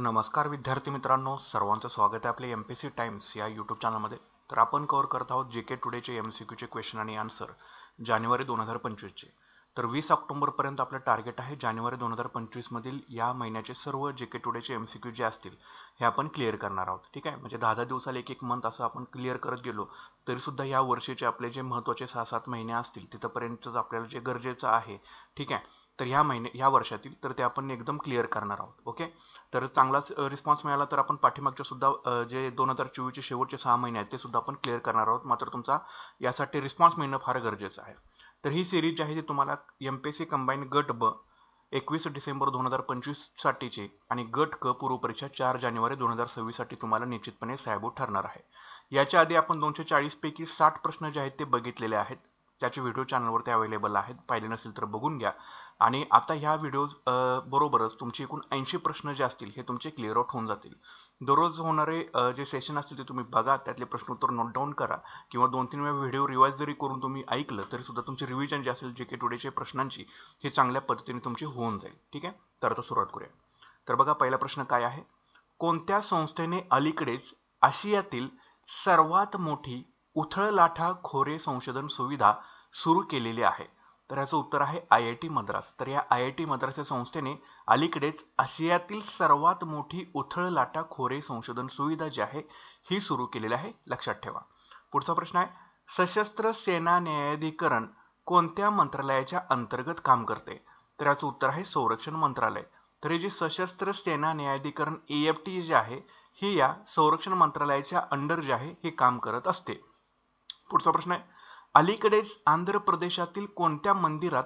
नमस्कार विद्यार्थी मित्रांनो सर्वांचं स्वागत आहे आपल्या एम पी सी टाइम्स या यूट्यूब चॅनलमध्ये तर आपण कव्हर करत आहोत जे के टुडेचे एम सी क्यूचे क्वेश्चन आणि आन्सर जानेवारी दोन हजार पंचवीसचे तर वीस ऑक्टोबरपर्यंत आपलं टार्गेट आहे जानेवारी दोन हजार पंचवीसमधील या महिन्याचे सर्व जे के टुडेचे एम सी क्यू जे असतील हे आपण क्लिअर करणार आहोत. ठीक आहे? म्हणजे दहा दहा दिवसाला एक एक मंथ असं आपण क्लिअर करत गेलो तरीसुद्धा या वर्षीचे आपले जे महत्त्वाचे सहा सात महिने असतील तिथंपर्यंतच आपल्याला जे गरजेचं आहे. ठीक आहे? तर ह्या महिने ह्या वर्षातील तर ते आपण एकदम क्लिअर करणार आहोत ओके तर चांगलाच रिस्पॉन्स मिळाला तर आपण पाठीमागच्या सुद्धा जे दोन हजार चोवीसचे शेवटचे सहा महिने आहेत ते सुद्धा आपण क्लिअर करणार आहोत. मात्र तुमचा यासाठी रिस्पॉन्स मिळणं फार गरजेचं आहे. तर ही सिरीज जी आहे ती तुम्हाला एम पी सी कंबाईन गट ब एकवीस डिसेंबर दोन हजार पंचवीससाठीचे आणि गट क पूर्व परीक्षा चार जानेवारी दोन हजार सव्वीससाठी तुम्हाला निश्चितपणे साहेब ठरणार आहे. याच्या आधी आपण दोनशे चाळीसपैकी साठ प्रश्न जे आहेत ते बघितलेले आहेत. त्याचे व्हिडिओ चॅनलवरती अवेलेबल आहेत. पाहिले नसेल तर बघून घ्या. आणि आता ह्या व्हिडिओ बरोबरच तुमचे एकूण ऐंशी प्रश्न जे असतील हे तुमचे क्लिअर आउट होऊन जातील. दररोज होणारे जे सेशन असतील ते तुम्ही बघा त्यातले प्रश्न उत्तर नोट डाऊन करा. किंवा दोन तीन वेळा व्हिडिओ रिवाईज जरी करून तुम्ही ऐकलं तरी सुद्धा तुमचे रिव्हिजन जे असेल जे के टुडेच्या प्रश्नांची हे चांगल्या पद्धतीने तुमची होऊन जाईल. ठीक आहे? तर आता सुरुवात करूया. तर बघा पहिला प्रश्न काय आहे? कोणत्या संस्थेने अलीकडेच आशियातील सर्वात मोठी उथळ खोरे संशोधन सुविधा सुरू केलेली आहे. तर याचं उत्तर आहे आय आय टी मद्रास. तर या आय आय टी मद्रास या संस्थेने अलीकडेच आशियातील सर्वात मोठी उथळ लाटा खोरे संशोधन सुविधा जी आहे ही सुरू केलेली आहे. लक्षात ठेवा. पुढचा प्रश्न आहे सशस्त्र सेना न्यायाधिकरण कोणत्या मंत्रालयाच्या अंतर्गत काम करते? तर याचं उत्तर आहे संरक्षण मंत्रालय. तर हे जे सशस्त्र सेना न्यायाधिकरण ए एफ टी जे आहे ही या संरक्षण मंत्रालयाच्या अंडर जे आहे हे काम करत असते. पुढचा प्रश्न आहे. अलीकडेच आंध्र प्रदेशातील कोणत्या मंदिरात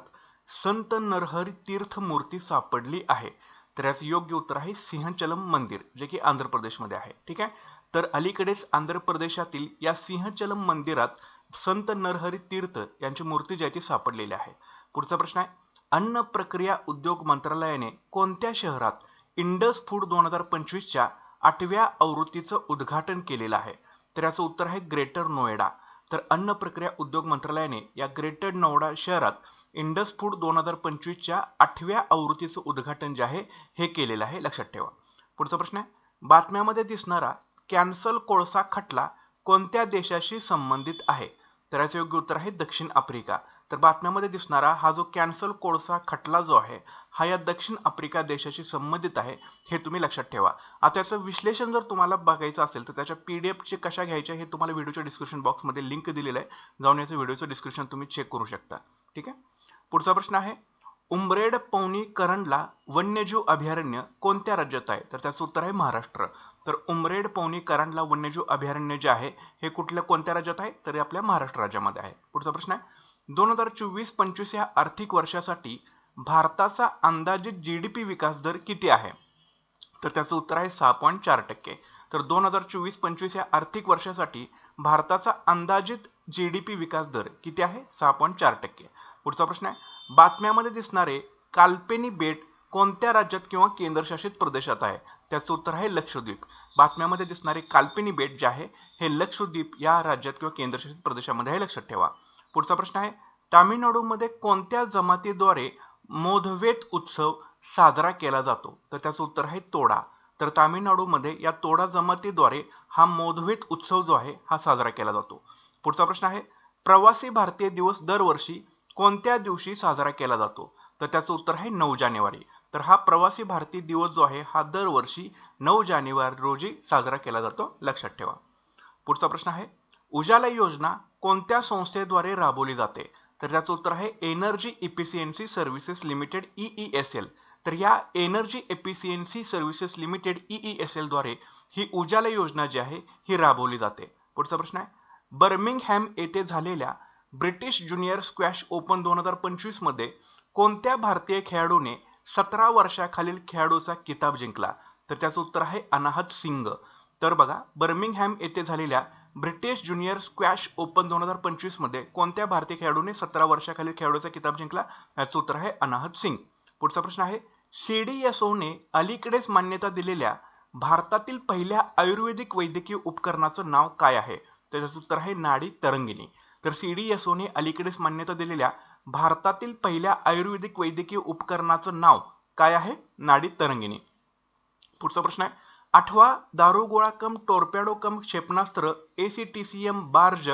संत नरहरी तीर्थ मूर्ती सापडली आहे? तर याचं योग्य उत्तर आहे सिंहचलम मंदिर जे की आंध्र प्रदेशमध्ये आहे. ठीक आहे? तर अलीकडेच आंध्र प्रदेशातील या सिंहचलम मंदिरात संत नरहरी तीर्थ यांची मूर्ती जी आहे ती सापडलेली आहे. पुढचा प्रश्न आहे. अन्न प्रक्रिया उद्योग मंत्रालयाने कोणत्या शहरात इंडस फूड दोन हजार पंचवीसच्या आठव्या आवृत्तीचं उद्घाटन केलेलं आहे? तर याचं उत्तर आहे ग्रेटर नोएडा. तर अन्न प्रक्रिया उद्योग मंत्रालयाने या ग्रेटर नोएडा शहरात इंडस फूड दोन हजार पंचवीसच्या आठव्या आवृत्तीचं उद्घाटन जे आहे हे केलेलं आहे. लक्षात ठेवा. पुढचा प्रश्न आहे. बातम्यामध्ये दिसणारा कॅन्सल कोळसा खटला कोणत्या देशाशी संबंधित आहे? तर याचं योग्य उत्तर आहे दक्षिण आफ्रिका. तर बातम्यामध्ये दिसणारा हा जो कॅन्सल कोळसा खटला जो आहे हा या दक्षिण आफ्रिका देशाशी संबंधित आहे हे तुम्ही लक्षात ठेवा. आता याचं विश्लेषण जर तुम्हाला बघायचं असेल तर त्याच्या पी डी एफचे कशा घ्यायच्या हे तुम्हाला व्हिडिओच्या डिस्क्रिप्शन बॉक्समध्ये लिंक दिलेलं आहे. जाऊन याचं व्हिडिओचं डिस्क्रिप्शन तुम्ही चेक करू शकता. ठीक आहे? पुढचा प्रश्न आहे उमरेड पवनी करंडला वन्यजीव अभयारण्य कोणत्या राज्यात आहे? तर त्याचं उत्तर आहे महाराष्ट्र. तर उमरेड पवनी करंडला वन्यजीव अभयारण्य जे आहे हे कुठल्या कोणत्या राज्यात आहे? तर आपल्या महाराष्ट्र राज्यामध्ये आहे. पुढचा प्रश्न आहे दोन हजार चोवीस पंचवीस या आर्थिक वर्षासाठी भारताचा अंदाजित जी डी पी विकास दर किती आहे? तर त्याचं उत्तर आहे सहा पॉईंट चार टक्के. तर दोन हजार चोवीस पंचवीस या आर्थिक वर्षासाठी भारताचा अंदाजित जी डी पी विकास दर किती आहे? सहा पॉईंट चार टक्के. पुढचा प्रश्न आहे. बातम्यामध्ये दिसणारे काल्पेनी बेट कोणत्या राज्यात किंवा केंद्रशासित प्रदेशात आहे? त्याचं उत्तर आहे लक्षद्वीप. बातम्यामध्ये दिसणारे काल्पनी बेट जे आहे हे लक्षद्वीप या राज्यात किंवा केंद्रशासित प्रदेशामध्ये आहे लक्षात ठेवा. पुढचा प्रश्न आहे तामिळनाडूमध्ये कोणत्या जमातीद्वारे मोधवेत उत्सव साजरा केला जातो? तर त्याचं उत्तर आहे तोडा. तर तामिळनाडूमध्ये या तोडा जमातीद्वारे हा मोधवेत उत्सव जो आहे हा साजरा केला जातो. पुढचा प्रश्न आहे प्रवासी भारतीय दिवस दरवर्षी कोणत्या दिवशी साजरा केला जातो? तर त्याचं उत्तर आहे नऊ जानेवारी. तर हा प्रवासी भारतीय दिवस जो आहे हा दरवर्षी नऊ जानेवारी रोजी साजरा केला जातो. लक्षात ठेवा. पुढचा प्रश्न आहे उजाला योजना कोणत्या संस्थेद्वारे राबवली जाते? तर त्याचं उत्तर आहे energy efficiency services limited E S L तर या energy efficiency services limited E S एलद्वारे ही उजाला योजना जी आहे ही राबवली जाते. पुढचा प्रश्न आहे. बर्मिंगहॅम येथे झालेल्या ब्रिटिश ज्युनियर स्क्वॅश ओपन दोन हजार पंचवीसमध्ये कोणत्या भारतीय खेळाडूने सतरा वर्षाखालील खेळाडूचा किताब जिंकला? तर त्याचं उत्तर आहे अनाहत सिंग. तर बघा बर्मिंगहॅम येथे झालेल्या ब्रिटिश ज्युनियर स्क्वॅश ओपन दोन हजार पंचवीसमध्ये कोणत्या भारतीय खेळाडूने सतरा वर्षाखालील खेळाडूचा किताब जिंकला? याचं उत्तर आहे अनाहत सिंग. पुढचा प्रश्न आहे सीडीएसओने अलीकडेच मान्यता दिलेल्या भारतातील पहिल्या आयुर्वेदिक वैद्यकीय उपकरणाचं नाव काय आहे? तर त्याचं उत्तर आहे नाडी तरंगिणी. तर सीडीएसओने अलीकडेच मान्यता दिलेल्या भारतातील पहिल्या आयुर्वेदिक वैद्यकीय उपकरणाचं नाव काय आहे? नाडी तरंगिणी. पुढचा प्रश्न आहे आठवा दारुगोळा कम टोरपॅडो कम क्षेपणास्त्र M barge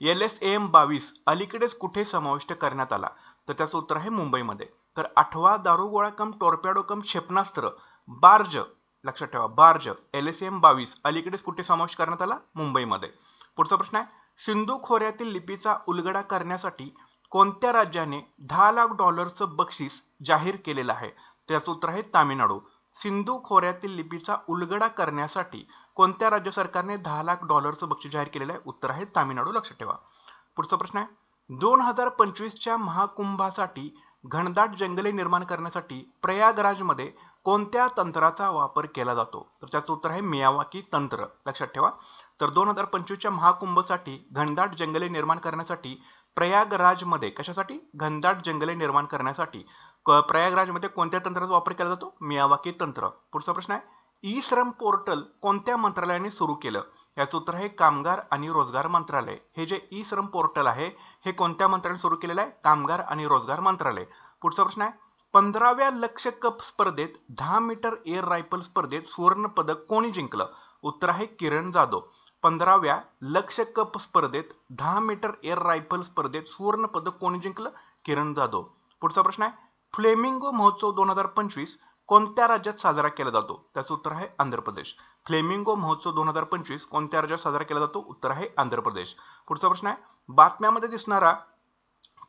L S M बावीस अलीकडेच कुठे समाविष्ट करण्यात आला? तर त्याचं उत्तर आहे मुंबईमध्ये. तर आठवा दारुगोळा कम टोरपॅडो कम क्षेपणास्त्र बार्ज लक्षात ठेवा बार्ज एल एस एम बावीस अलीकडेच कुठे समावेश करण्यात आला? मुंबईमध्ये. पुढचा प्रश्न आहे सिंधू खोऱ्यातील लिपीचा उलगडा करण्यासाठी कोणत्या राज्याने दहा लाख डॉलरचं बक्षीस जाहीर केलेलं आहे? त्याचं उत्तर आहे तामिळनाडू. सिंधू खोऱ्यातील लिपीचा उलगडा करण्यासाठी कोणत्या राज्य सरकारने दहा लाख डॉलरचं बक्षीस जाहीर केलेलं आहे? उत्तर आहे तामिळनाडू. लक्षात ठेवा. पुढचा प्रश्न आहे. दोन हजार पंचवीसच्या महाकुंभासाठी घनदाट जंगले निर्माण करण्यासाठी प्रयागराजमध्ये कोणत्या तंत्राचा वापर केला जातो? तर त्याचं उत्तर आहे मियावाकी तंत्र. लक्षात ठेवा. तर दोन हजार पंचवीसच्या महाकुंभसाठी घनदाट जंगले निर्माण करण्यासाठी प्रयागराजमध्ये कशासाठी? घनदाट जंगले निर्माण करण्यासाठी. प्रयागराजमध्ये कोणत्या तंत्राचा वापर केला जातो? मियावाकी तंत्र? पुढचा प्रश्न आहे. ई श्रम पोर्टल कोणत्या मंत्रालयाने सुरू केलं? याचं उत्तर आहे कामगार आणि रोजगार मंत्रालय. हे जे ई श्रम पोर्टल आहे हे कोणत्या मंत्रालयाने सुरू केलेलं आहे? कामगार आणि रोजगार मंत्रालय. पुढचा प्रश्न आहे. पंधराव्या लक्ष कप स्पर्धेत दहा मीटर एअर रायफल स्पर्धेत सुवर्ण पदक कोणी जिंकलं? उत्तर आहे किरण जाधव. पंधराव्या लक्ष कप स्पर्धेत दहा मीटर एअर रायफल स्पर्धेत सुवर्ण पदक कोणी जिंकलं? किरण जाधव. पुढचा प्रश्न आहे फ्लेमिंगो महोत्सव दोन हजार पंचवीस कोणत्या राज्यात साजरा केला जातो? त्याचं उत्तर आहे आंध्र प्रदेश. फ्लेमिंगो महोत्सव दोन हजार पंचवीस कोणत्या राज्यात साजरा केला जातो? उत्तर आहे आंध्र प्रदेश. पुढचा प्रश्न आहे बातम्यामध्ये दिसणारा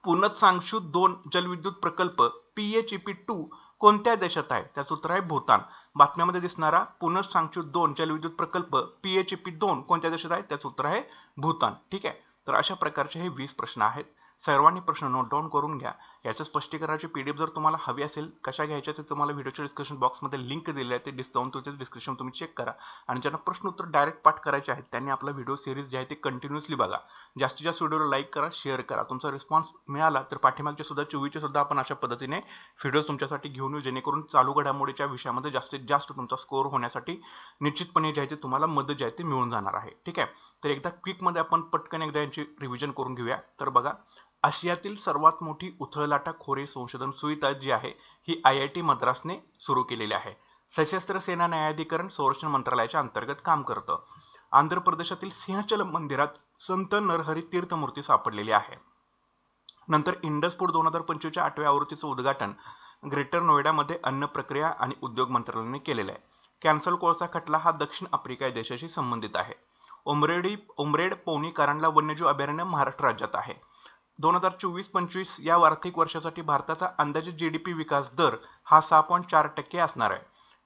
पुनत सांगशू दोन जलविद्युत प्रकल्प P H E P two कोणत्या देशात आहे? त्याचं उत्तर आहे भूतान. बातम्यामध्ये दिसणारा पुनत सांगशू दोन जलविद्युत प्रकल्प पीएचईपी दोन कोणत्या देशात आहे? त्याचं उत्तर आहे भूतान. ठीक आहे? तर अशा प्रकारचे हे वीस प्रश्न आहेत. सर्वांनी प्रश्न नोट डाऊन करून घ्या. याचं स्पष्टीकरणाची पी डी जर तुम्हाला हवी असेल कशा घ्यायच्या ते तुम्हाला व्हिडिओच्या डिस्क्रिप्शन बॉक्समध्ये लिंक दिली आहे ते डिस्काउंट तुमचे डिस्क्रिप्शन तुम्ही चेक करा. आणि ज्यांना प्रश्न उत्तर डायरेक्ट पाठ करायचे आहेत त्यांनी आपला व्हिडिओ सिरीज जे आहे ते कंटिन्युअसली बघा. जास्तीत जास्त व्हिडिओला लाईक करा शेअर करा. तुमचा रिस्पॉन्स मिळाला तर पाठीमागचे सुद्धा चोवीचे सुद्धा आपण अशा पद्धतीने व्हिडिओ तुमच्यासाठी घेऊन येऊ जेणेकरून चालू घडामोडीच्या विषयामध्ये जास्तीत जास्त तुमचा स्कोअर होण्यासाठी निश्चितपणे जे आहे ते तुम्हाला मदत जे आहे ते मिळून जाणार आहे. ठीक आहे? तर एकदा क्विकमध्ये आपण पटकन एकदा यांची रिव्हिजन करून घेऊया. तर बघा आशियातील सर्वात मोठी उथळलाटा खोरे संशोधन सुविधा जी आहे ही आय आय टी मद्रासने सुरू केलेली आहे. सशस्त्र सेना न्यायाधिकरण संरक्षण मंत्रालयाच्या अंतर्गत काम करतं. आंध्र प्रदेशातील सिंहचल मंदिरात संत नरहरी तीर्थमूर्ती सापडलेली आहे. नंतर इंडसपूर दोन हजार पंचवीसच्या आठव्या आवृत्तीचं उद्घाटन ग्रेटर नोएडामध्ये अन्न प्रक्रिया आणि उद्योग मंत्रालयाने केलेलं आहे. कॅन्सल कोळसा खटला हा दक्षिण आफ्रिका या देशाशी संबंधित आहे. उमरेडी उमरेड पौनी कारणला वन्यजीव अभयारण्य महाराष्ट्र राज्यात आहे. दोन हजार चोवीस पंचवीस या आर्थिक वर्षासाठी भारताचा अंदाजित जी डी पी विकास दर हा सहा पॉईंट चार टक्के असणार आहे.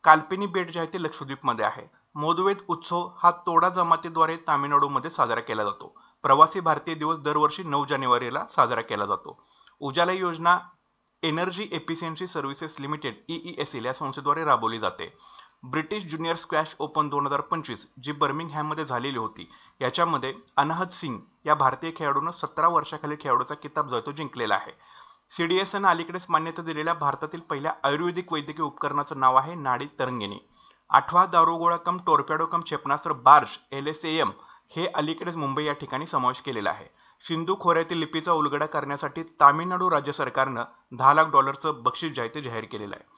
काल्पिनी बेट जे आहे ते लक्षद्वीपमध्ये आहे. मोदवेद उत्सव हा तोडा जमातीद्वारे तामिळनाडूमध्ये साजरा केला जातो. प्रवासी भारतीय दिवस दरवर्षी नऊ जानेवारीला साजरा केला जातो. उजाला योजना energy efficiency services limited E S L या संस्थेद्वारे राबवली जाते. ब्रिटिश ज्युनियर स्क्वॅश ओपन दोन हजार पंचवीस जी बर्मिंगहॅममध्ये झालेली होती. याच्यामध्ये अनाहत सिंग या भारतीय खेळाडूनं सतरा वर्षाखालील खेळाडूचा किताब जो तो जिंकलेला आहे. सी डी सीडीएसनं अलीकडेच मान्यता दिलेल्या भारतातील पहिल्या आयुर्वेदिक वैद्यकीय उपकरणाचं नाव आहे नाडी तरंगिणी. आठवा दारुगोळा कम टोरपॅडो कम क्षेपणास्त्र बार्श एल एस एम हे अलीकडेच मुंबई या ठिकाणी समावेश केलेला आहे. सिंधू खोऱ्यातील लिपीचा उलगडा करण्यासाठी तामिळनाडू राज्य सरकारनं दहा लाख डॉलरचं बक्षीस जाहीर केलेलं आहे.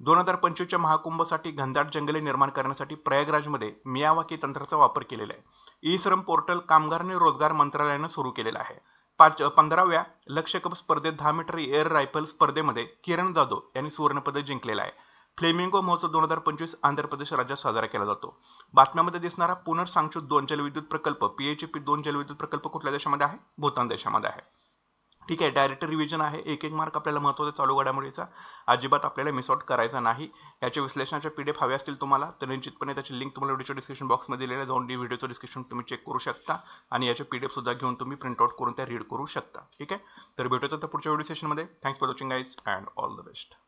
दोन हजार पंचवीसच्या महाकुंभसाठी घनदाट जंगले निर्माण करण्यासाठी प्रयागराजमध्ये मियावाकी तंत्राचा वापर केलेला आहे. ई श्रम पोर्टल कामगार आणि रोजगार मंत्रालयानं सुरू केलेला आहे. पाच पंधराव्या लक्ष कप स्पर्धेत दहा मीटर एअर रायफल स्पर्धेमध्ये किरण जाधव यांनी सुवर्णपदक जिंकलेलं आहे. फ्लेमिंगो महोत्सव दोन हजार पंचवीस आंध्र प्रदेश राज्यात साजरा केला जातो. बातम्यामध्ये दिसणारा पुनर्सांगशूत दोन जलविद्युत प्रकल्प पीएचपी दोन जलविद्युत प्रकल्प कुठल्या देशामध्ये आहे? भूतान देशामध्ये आहे. ठीक आहे डायरेक्ट रिव्हिजन आहे. एक एक मार्क आपल्याला महत्त्वाचा चालू घडामोडीचा अजिबात आपल्याला मिस आउट करायचा नाही. याच्या विश्लेषणाच्या पीडीएफ हवे असतील तुम्हाला तर निश्चितपणे त्याची लिंक तुम्हाला व्हिडिओच्या डिस्क्रिप्शन बॉक्समध्ये दिलेल्या जाऊन डी व्हिडिओचं डिस्क्रिप्शन तुम्ही चेक करू शकता आणि याचे पीडीएफ सुद्धा घेऊन तुम्ही प्रिंटआउट करून त्या रीड करू शकता. ठीक आहे? तर भेटूया तर पुढच्या व्हिडिओ सेशनमध्ये thanks for watching guys and all the best